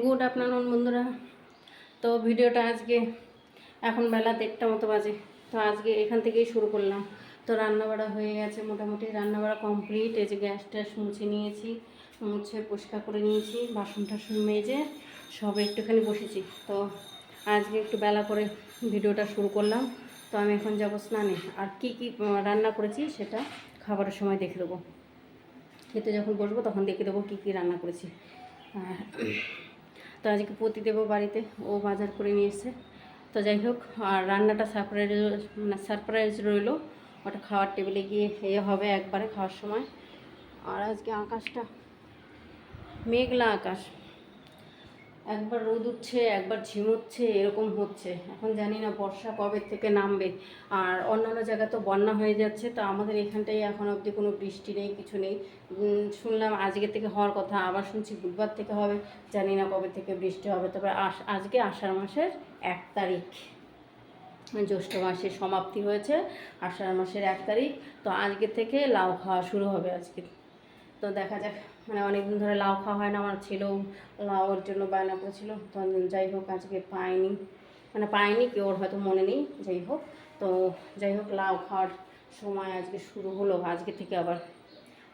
Good afternoon বন্ধুরা। তো ভিডিওটা আজকে এখন বেলা দেড়টা মতো বাজে। তো আজকে এখান থেকেই শুরু করলাম। তো রান্নাবাড়া হয়ে গেছে মোটামুটি। রান্নাবাড়া কমপ্লিট এই যে গ্যাস ট্যাস মুছে নিয়েছি, মুছে পরিষ্কার করে নিয়েছি, বাসন টাসন মেজে সব একটুখানি বসেছি। তো আজকে একটু বেলা করে ভিডিওটা শুরু করলাম। তো আমি এখন যাব স্নানে। আর কি কি রান্না করেছি সেটা খাবারের সময় দেখে দেবো। খেতে যখন বসবো তখন দেখে দেবো কী কী রান্না করেছি। আর তো আজকে পতি দেবো বাড়িতে, ও বাজার করে নিয়ে তো যাই হোক, আর রান্নাটা সারপ্রাইজ মানে সারপ্রাইজ রইল। ওটা খাওয়ার টেবিলে গিয়ে এ হবে একবারে খাওয়ার সময়। আর আজকে আকাশটা, মেঘলা আকাশ। একবার রোদ উঠছে, একবার ঝিমুচ্ছে এরকম হচ্ছে। এখন জানি না বর্ষা কবে থেকে নামবে। আর অন্যান্য জায়গা তো বন্যা হয়ে যাচ্ছে, তো আমাদের এখানটায় এখন অবধি কোনো বৃষ্টি নেই, কিছু নেই। শুনলাম আজকে থেকে হওয়ার কথা, আবার শুনছি বুধবার থেকে হবে, জানি না কবে থেকে বৃষ্টি হবে। তবে আস- আজকে আষাঢ় মাসের এক তারিখ। জ্যৈষ্ঠ মাসের সমাপ্তি হয়েছে, আষাঢ় মাসের এক তারিখ। তো আজকে থেকে লাউ খাওয়া শুরু হবে আজকে। তো দেখা যাক মানে অনেকদিন ধরে লাউ খাওয়া হয় না, আমার ছেলেও লাউয়ের জন্য বায়না করেছিল। তো যাই হোক, আজকে পাইনি। মানে পাইনি কি ওর হয়তো মনে নেই, যাই হোক। তো যাই হোক, লাউ খাওয়ার সময় আজকে শুরু হলো, আজকে থেকে আবার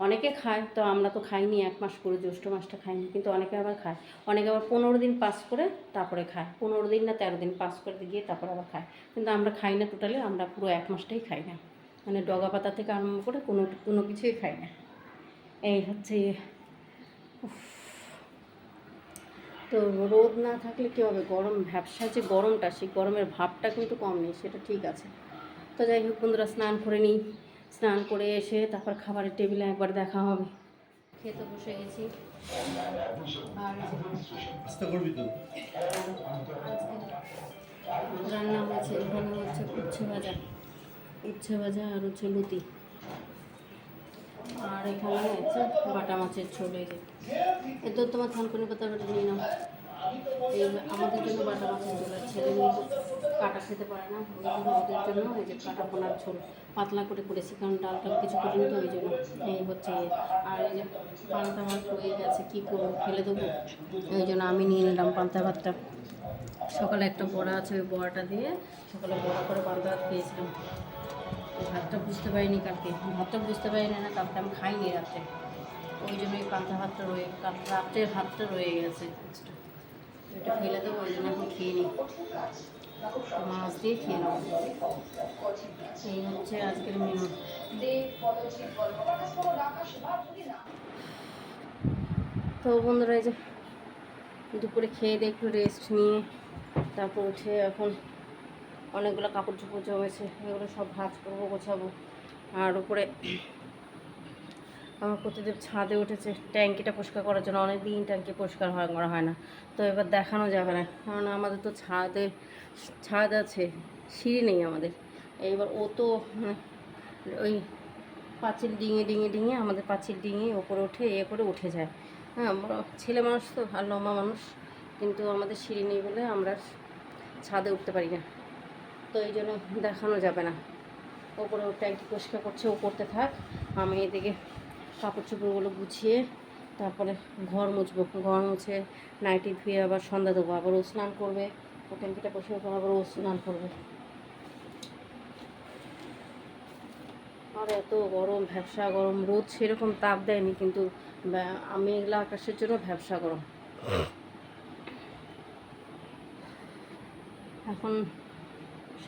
অনেকে খায়, তো আমরা তো খাইনি, এক মাস করে, জ্যৈষ্ঠ মাসটা খাইনি, কিন্তু অনেকে আবার খায়। অনেকে আবার পনেরো দিন পাস করে, তারপরে খায়। পনেরো দিন না তেরো দিন পাস করে গিয়ে তারপরে আবার খায়। কিন্তু আমরা খাই না টোটালি আমরা পুরো এক মাসটাই খাই না। মানে ডগা পাতা থেকে আরম্ভ করে কোনো কোনো কিছুই খাই না। এই হচ্ছে। তো রোদ না থাকলে কী হবে? গরম ভ্যাবসা যে গরমটা সেই গরমের ভাবটা কিন্তু কম নেই সেটা ঠিক আছে। তো যাই হোক বন্ধুরা স্নান করে নিই। স্নান করে এসে তারপর খাবারের টেবিলে একবার দেখা হবে। খেতে বসে গেছি। আর রান্না হয়েছে এখানে হচ্ছে উচ্ছে ভাজা। উচ্ছে ভাজা আর হচ্ছে লুতি। আর এখানে হচ্ছে বাটা মাছের ঝোল এই যে। এতো তোমার থানকুনি পাতা বাটা নিয়ে নাও। এই আমাদের জন্য বাটা মাছের ঝোল ছেলে মেয়ে তো কাটা খেতে পারে না। ওই ওদের জন্য এই যে কাটা পোনার ঝোল। পাতলা করে করেছি, কারণ ডাল টাল কিছু করিনি তো ওই জন্য। এই হচ্ছে। আর এই যে পান্তা ভাত হয়ে গেছে, কী করব? ফেলে দেবো। ওই জন্য আমি নিয়ে নিলাম পান্তা ভাতটা। সকালে একটা বড়া আছে, ওই বড়াটা দিয়ে সকালে বড়া করে পান্তা ভাত খেয়েছিলাম। ওই ভাতটা বুঝতে পারিনি কালকে। ভাতটা বুঝতে পারিনি না, কালকে আমি খাইনি রাত্রে ওই জন্য এই ভাতটা রয়ে কাল রাত্রের ভাতটা রয়ে গেছে। এটা ফেলে দেবো, ওই জন্য এখন খেয়ে নিই। মাছ দিয়ে খেয়ে নেব। এই হচ্ছে আজকের মেনু তো বন্ধুরা, এই যে দুপুরে খেয়ে দিয়ে একটু রেস্ট নিয়ে, তারপর উঠে এখন অনেকগুলো কাপড় চোপড় জমেছে, এগুলো সব ভাজ করব, গোছাবো। আর উপরে আমার প্রতিদেব ছাদে উঠেছে, ট্যাঙ্কিটা পরিষ্কার করার জন্য। অনেক দিন ট্যাঙ্কি পরিষ্কার হয় করা হয় না, তো এবার দেখানো যাবে না। কারণ আমাদের তো ছাদে, ছাদ আছে, সিঁড়ি নেই আমাদের। এইবার ও তো মানে ওই পাঁচিল ডিঙে ডিঙে ডিঙে আমাদের পাঁচিল ডিঙে ওপরে উঠে এ করে উঠে যায়। হ্যাঁ ছেলে মানুষ তো, আর লম্বা মানুষ। কিন্তু আমাদের সিঁড়ি নেই বলে আমরা ছাদে উঠতে পারি না। তো এই জন্য দেখানো যাবে না। ওপরে ও ট্যাঙ্কি পরিষ্কার করছে, ও করতে থাক। আমি এদিকে কাপড় চোপড়গুলো গুছিয়ে তারপরে ঘর মুছবো। ঘর মুছে নাইটি ধুয়ে আবার সন্ধ্যা দেবো। আবার ও স্নান করবে। ও ট্যাঙ্কিটা পরিষ্কার করে আবার ও স্নান করবে। আর এত গরম, ভ্যাবসা গরম, রোদ সেরকম তাপ দেয়নি কিন্তু মেঘলা আকাশের জন্য ভ্যাবসা গরম। এখন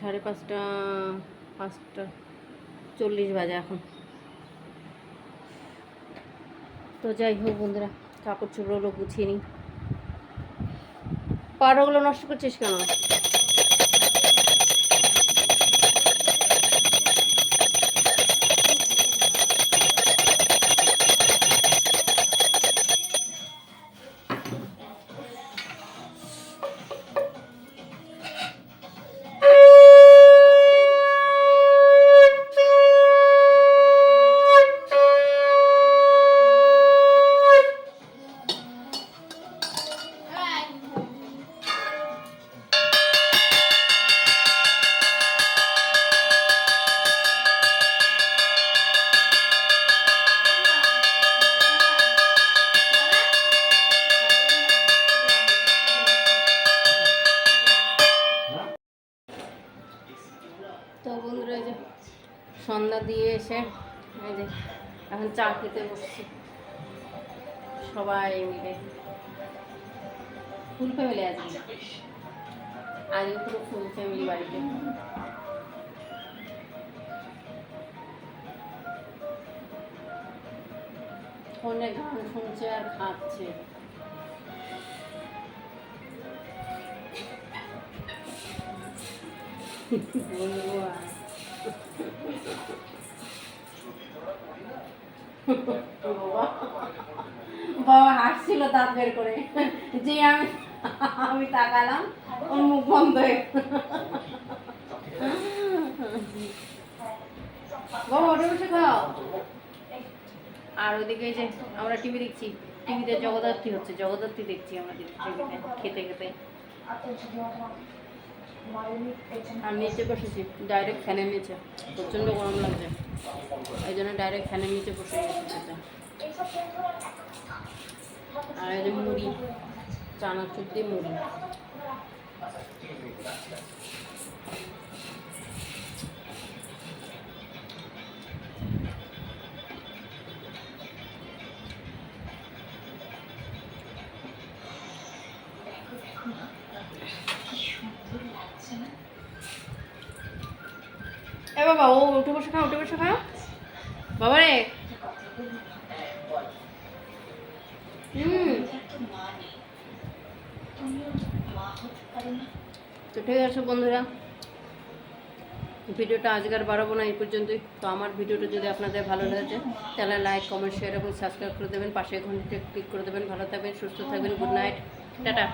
সাড়ে পাঁচটা পাঁচটা চল্লিশ বাজে এখন। তো যাই হোক বন্ধুরা, কাপড় চোপড়গুলো গুছিয়ে নিই। পাড়াগুলো নষ্ট করছিস কেন? দিয়ে এসে এই যে এখন চা খেতে বসছি। সবাই মিলে। ফুল ফ্যামিলি আজকে? আজকে পুরো ফুল ফ্যামিলি বাড়িতে। ফোনে গান শুনছে আর খাচ্ছে। বলব আর। বাবা। হাসছিল দাঁত বের করে। যে আমি আমি তাকালাম, ওর মুখ বন্ধ হয়ে বাবা, ওটা বসে খাও। আর ওদিকে যে আমরা টিভি দেখছি, টিভিতে জগদ্ধাত্রী হচ্ছে। জগদ্ধাত্রী দেখছি আমরা টিভিতে, খেতে খেতে। আর নিচে বসেছি ডাইরেক্ট ফ্যানের নিচে। প্রচণ্ড গরম লাগছে। এই জন্য ডাইরেক্ট ফ্যানের নিচে বসে। আর এই যে মুড়ি, চানাচুর দিয়ে মুড়ি। এ বাবা, ও উঠে বসে খাও উঠে বসে খাও। বাবা রে। হুম। তো ঠিক আছে বন্ধুরা, ভিডিওটা আজকে আর বাড়াবো না, এই পর্যন্তই। তো আমার ভিডিওটা যদি আপনাদের ভালো লেগেছে, তাহলে লাইক কমেন্ট শেয়ার এবং সাবস্ক্রাইব করে দেবেন। পাশে ঘণ্টা ক্লিক করে দেবেন। ভালো থাকবেন, সুস্থ থাকবেন গুড নাইট টাটা।